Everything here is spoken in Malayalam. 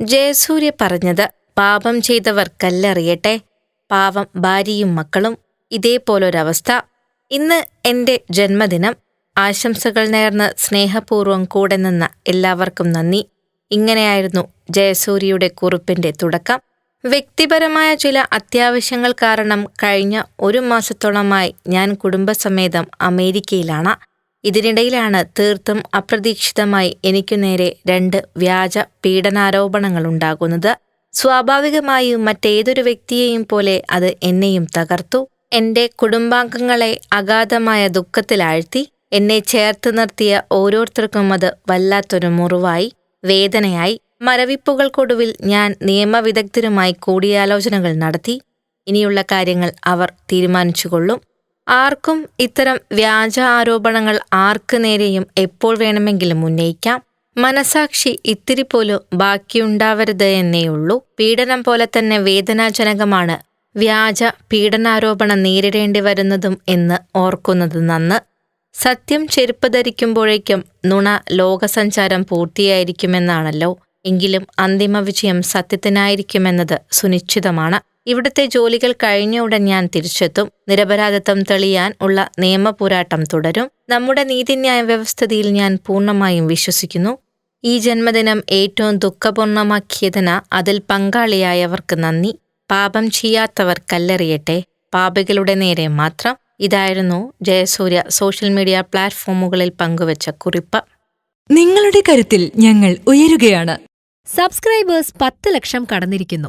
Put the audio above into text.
ജയസൂര്യ പറഞ്ഞത് പാപം ചെയ്തവർ കല്ലെറിയട്ടെ. പാവം ഭാര്യയും മക്കളും ഇതേപോലൊരവസ്ഥ. ഇന്ന് എന്റെ ജന്മദിനം. ആശംസകൾ നേർന്ന് സ്നേഹപൂർവം കൂടെ നിന്ന എല്ലാവർക്കും നന്ദി. ഇങ്ങനെയായിരുന്നു ജയസൂര്യയുടെ കുറിപ്പിന്റെ തുടക്കം. വ്യക്തിപരമായ ചില അത്യാവശ്യങ്ങൾ കാരണം കഴിഞ്ഞ ഒരു മാസത്തോളമായി ഞാൻ കുടുംബസമേതം അമേരിക്കയിലാണ്. ഇതിനിടയിലാണ് തീർത്തും അപ്രതീക്ഷിതമായി എനിക്കു നേരെ രണ്ട് വ്യാജ പീഡനാരോപണങ്ങൾ ഉണ്ടാകുന്നത് സ്വാഭാവികമായും മറ്റേതൊരു വ്യക്തിയെയും പോലെ അത് എന്നെയും തകർത്തു. എന്റെ കുടുംബാംഗങ്ങളെ അഗാധമായ ദുഃഖത്തിലാഴ്ത്തി. എന്നെ ചേർത്ത് നിർത്തിയ ഓരോരുത്തർക്കും അത് വല്ലാത്തൊരു മുറിവായി വേദനയായി. മരവിപ്പുകൾക്കൊടുവിൽ ഞാൻ നിയമവിദഗ്ധരുമായി കൂടിയാലോചനകൾ നടത്തി. ഇനിയുള്ള കാര്യങ്ങൾ അവർ തീരുമാനിച്ചുകൊള്ളും. ആർക്കും ഇത്തരം വ്യാജ ആരോപണങ്ങൾ ആർക്ക് നേരെയും എപ്പോൾ വേണമെങ്കിലും ഉന്നയിക്കാം. മനസാക്ഷി ഇത്തിരി പോലും ബാക്കിയുണ്ടാവരുത് എന്നേയുള്ളൂ. പീഡനം പോലെ തന്നെ വേദനാജനകമാണ് വ്യാജ പീഡനാരോപണം നേരിടേണ്ടി വരുന്നതും എന്ന് ഓർക്കുന്നത് നന്ന്. സത്യം ചെരുപ്പ് ധരിക്കുമ്പോഴേക്കും നുണ ലോകസഞ്ചാരം പൂർത്തിയായിരിക്കുമെന്നാണല്ലോ. എങ്കിലും അന്തിമ വിജയം സത്യത്തിനായിരിക്കുമെന്നത് സുനിശ്ചിതമാണ്. ഇവിടുത്തെ ജോലികൾ കഴിഞ്ഞ ഉടൻ ഞാൻ തിരിച്ചെത്തും. നിരപരാധിത്വം തെളിയാൻ ഉള്ള നിയമപോരാട്ടം തുടരും. നമ്മുടെ നീതിന്യായ വ്യവസ്ഥിതിയിൽ ഞാൻ പൂർണമായും വിശ്വസിക്കുന്നു. ഈ ജന്മദിനം ഏറ്റവും ദുഃഖപൂർണമാക്കിയതിന് അതിൽ പങ്കാളിയായവർക്ക് നന്ദി. പാപം ചെയ്യാത്തവർ കല്ലെറിയട്ടെ പാപികളുടെ നേരെ മാത്രം. ഇതായിരുന്നു ജയസൂര്യ സോഷ്യൽ മീഡിയ പ്ലാറ്റ്ഫോമുകളിൽ പങ്കുവച്ച കുറിപ്പ്. നിങ്ങളുടെ കരുത്തിൽ ഞങ്ങൾ ഉയരുകയാണ്. സബ്സ്ക്രൈബേഴ്സ് പത്ത് ലക്ഷം കടന്നിരിക്കുന്നു.